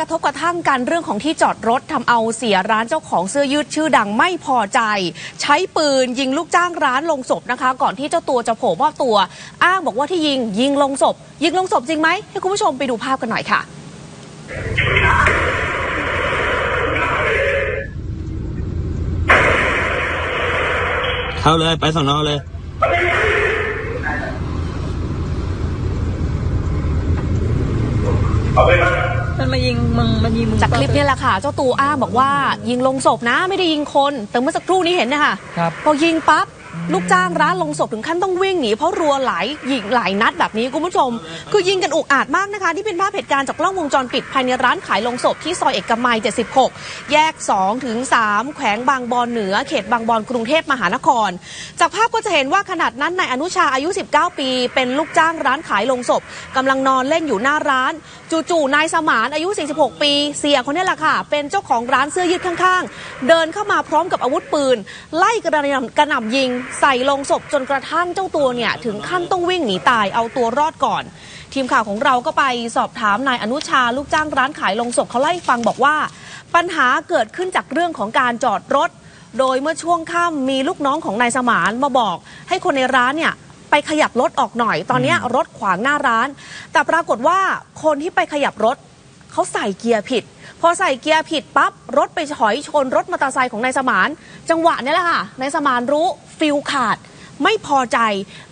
กระทบกระทั่งกันเรื่องของที่จอดรถทำเอาเสียร้านเจ้าของเสื้อยืดชื่อดังไม่พอใจ ใช้ปืนยิงลูกจ้างร้านลงศพนะคะ ก่อนที่เจ้าตัวจะโผล่มอบตัว อ้างบอกว่าที่ยิงยิงลงศพ ยิงลงศพจริงไหมให้คุณผู้ชมไปดูภาพกันหน่อยค่ะ เข้าเลยไปสอนอเลยมั นมายิงมึงมันยิงมึงจากคลิปนี้แหละค่ะ เจ้าตัวอ้างบอกว่ายิงลงศพนะไม่ได้ยิงคน แต่เมื่อสักครู่นี้เห็นนะคะครับพอยิงปั๊บ ลูกจ้างร้านลงศพถึงขั้นต้องวิ่งหนีเพราะรัวหลายยิงหลายนัดแบบนี้คุณผู้ชม คือยิงกันอุกอาจมากนะคะที่เป็นภาพเหตุการณ์จากกล้องวงจรปิดภายในร้านขายลงศพที่ซอยเอกมัย 76 แยก 2 ถึง 3 แขวงบางบอนเหนือเขตบางบอนกรุงเทพมหานคร จากภาพก็จะเห็นว่าขนาดนั้นนายอนุชาอายุ 19 ปี เป็นลูกจ้างร้านขายลงศพกำลังนอนเล่นอยู่หน้าร้าน จู่ๆนายสมานอายุ 46 ปี เสียคนนี้แหละค่ะ เป็นเจ้าของร้านเสื้อยืดข้างๆ เดินเข้ามาพร้อมกับอาวุธปืน ไล่กระหน่ำกระหน่ำยิงใส่ลงศพจนกระทั่งเจ้าตัวเนี่ยถึงขั้นต้องวิ่งหนีตายเอาตัวรอดก่อน ทีมข่าวของเราก็ไปสอบถามนายอนุชาลูกจ้างร้านขายลงศพเขาไล่ฟังบอกว่า ปัญหาเกิดขึ้นจากเรื่องของการจอดรถ โดยเมื่อช่วงค่ำมีลูกน้องของนายสมานมาบอก ให้คนในร้านเนี่ยไปขยับรถออกหน่อย ตอนนี้รถขวางหน้าร้าน แต่ปรากฏว่าคนที่ไปขยับรถเขาใส่เกียร์ผิด พอใส่เกียร์ผิดปั๊บรถไปถอยชนรถมอเตอร์ไซค์ของนายสมาน จังหวะนี้แหละค่ะนายสมานรู้ฟิลขาด ไม่พอใจ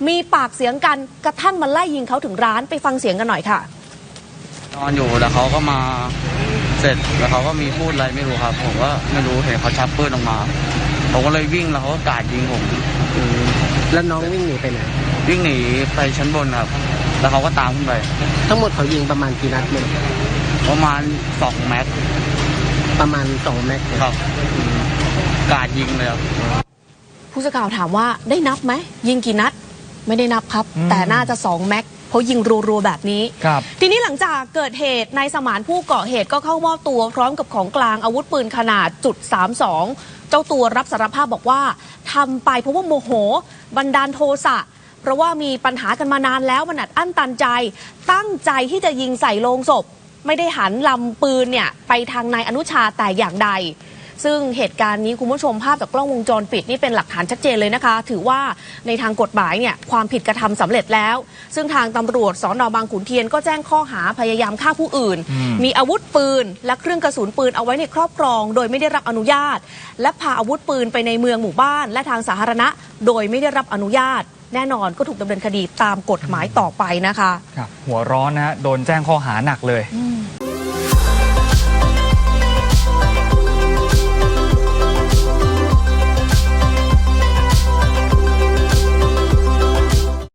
มีปากเสียงกันกระทั่งมาไล่ยิงเขาถึงร้านไปฟังเสียงกันหน่อยค่ะนอนอยู่แล้วเขาก็มาเสร็จแล้วเขาก็มีพูดอะไรไม่รู้ครับ ผมก็ไม่รู้เห็นเขาชักปืนออกมาผมก็เลยวิ่งแล้วเขาก็กราดยิงผมแล้วน้องวิ่งหนีไปไหนวิ่งหนีไปชั้นบนครับ แล้วเขาก็ตามขึ้นไป ทั้งหมดเขายิงประมาณกี่นัดเนี่ย ประมาณสองแม็กประมาณสองแม็กซ์ครับกราดยิงเลยครับผู้สื่อข่าวถามว่าได้นับไหมยิงกี่นัดไม่ได้นับครับอืมแต่น่าจะสองแม็กเพราะยิงรัวๆแบบนี้ครับทีนี้หลังจากเกิดเหตุนายสมานผู้ก่อเหตุก็เข้ามอบตัวพร้อมกับของกลางอาวุธปืนขนาดจุด32 เจ้าตัวรับสารภาพบอกว่าทำไปเพราะว่าโมโห บันดาลโทสะเพราะว่ามีปัญหากันมานานแล้วมันอัดอั้นตันใจ ตั้งใจที่จะยิงใส่โลงศพ ไม่ได้หันลำปืนเนี่ยไปทางนายอนุชาแต่อย่างใด ซึ่งเหตุการณ์นี้คุณผู้ชมภาพจากกล้องวงจรปิดนี่เป็นหลักฐานชัดเจนเลยนะคะ ถือว่าในทางกฎหมายเนี่ยความผิดกระทำสำเร็จแล้ว ซึ่งทางตำรวจสอนอบางขุนเทียนก็แจ้งข้อหาพยายามฆ่าผู้อื่นอืมมีอาวุธปืน และเครื่องกระสุนปืนเอาไว้ในครอบครอง โดยไม่ได้รับอนุญาต และพาอาวุธปืนไปในเมืองหมู่บ้าน และทางสาธารณะ โดยไม่ได้รับอนุญาตแน่นอนก็ถูกดำเนินคดีตามกฎหมายต่อไปนะคะครับหัวร้อนนะฮะโดนแจ้งข้อหาหนักเลยอืม